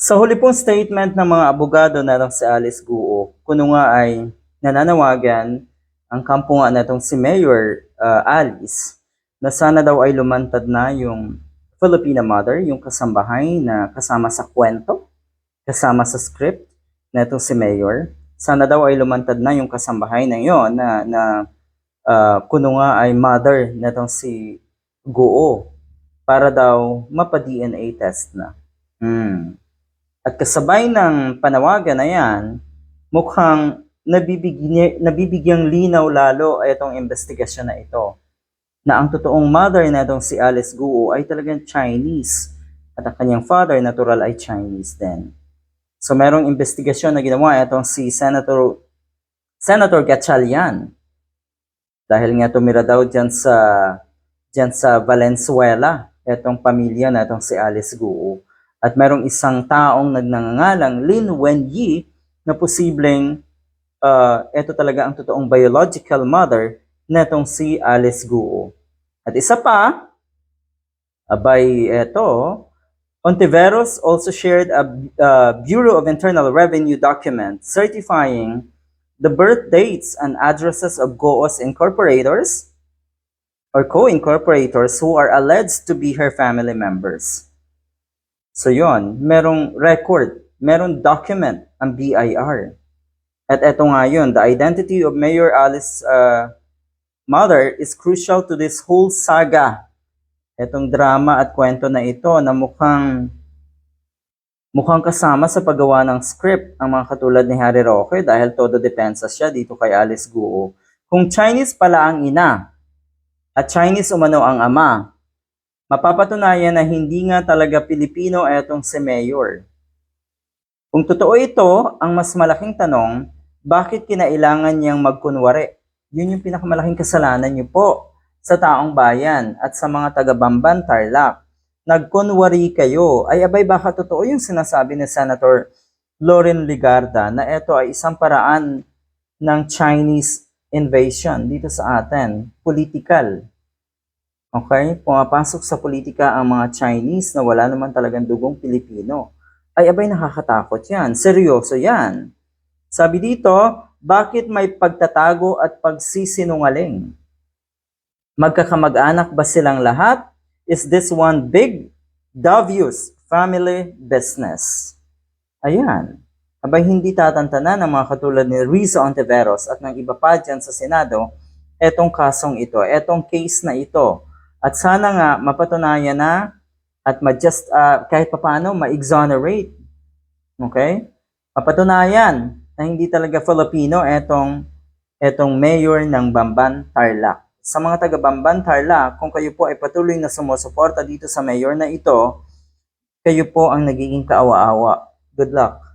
Sa huli pong statement ng mga abogado na si Alice Guo, kuno nga ay nananawagan ang kampo nga na itong si Mayor uh, Alice na sana daw ay lumantad na yung Filipina mother, yung kasambahay na kasama sa kwento, kasama sa script na si Mayor. Sana daw ay lumantad na yung kasambahay na yon na, na uh, kuno nga ay mother na si Guo para daw mapa-DNA test na. Hmm. At kasabay ng panawagan na yan, mukhang nabibigyan, nabibigyang linaw lalo itong investigasyon na ito na ang totoong mother na itong si Alice Guo ay talagang Chinese at ang kanyang father natural ay Chinese din. So merong investigasyon na ginawa itong si Senator Senator Gatchalian dahil nga tumira daw dyan sa dyan sa Valenzuela itong pamilya na itong si Alice Guo at merong isang taong nagngangalang Lin Wenyi na posibleng uh, ito talaga ang totoong biological mother na itong si Alice Guo. At isa pa, abay eto, Ontiveros also shared a, uh, Bureau of Internal Revenue document certifying the birth dates and addresses of Goos incorporators or co-incorporators who are alleged to be her family members. So yon, merong record, merong document ang BIR. At eto nga yun, the identity of Mayor Alice uh, mother is crucial to this whole saga. Etong drama at kwento na ito na mukhang mukhang kasama sa paggawa ng script ang mga katulad ni Harry Roque dahil todo depensa siya dito kay Alice Guo. Kung Chinese pala ang ina at Chinese umano ang ama, mapapatunayan na hindi nga talaga Pilipino etong si Mayor. Kung totoo ito, ang mas malaking tanong, bakit kinailangan niyang magkunwari? Yun yung pinakamalaking kasalanan niyo po sa taong bayan at sa mga taga-Bamban, Tarlac. Nagkunwari kayo. Ay abay baka totoo yung sinasabi ni Senator Loren Ligarda na ito ay isang paraan ng Chinese invasion dito sa atin. Political. Okay? Pumapasok sa politika ang mga Chinese na wala naman talagang dugong Pilipino. Ay abay nakakatakot yan. Seryoso yan. Sabi dito, bakit may pagtatago at pagsisinungaling? Magkakamag-anak ba silang lahat? Is this one big, obvious family business? Ayan. Abay hindi tatantanan ng mga katulad ni Riza Ontiveros at ng iba pa dyan sa Senado etong kasong ito, etong case na ito. At sana nga mapatunayan na at ma-just, uh, kahit papaano, ma-exonerate. Okay? Mapatunayan na hindi talaga Filipino etong, etong mayor ng Bamban, Tarlac. Sa mga taga Bamban, Tarlac, kung kayo po ay patuloy na sumusuporta dito sa mayor na ito, kayo po ang nagiging kaawa-awa. Good luck.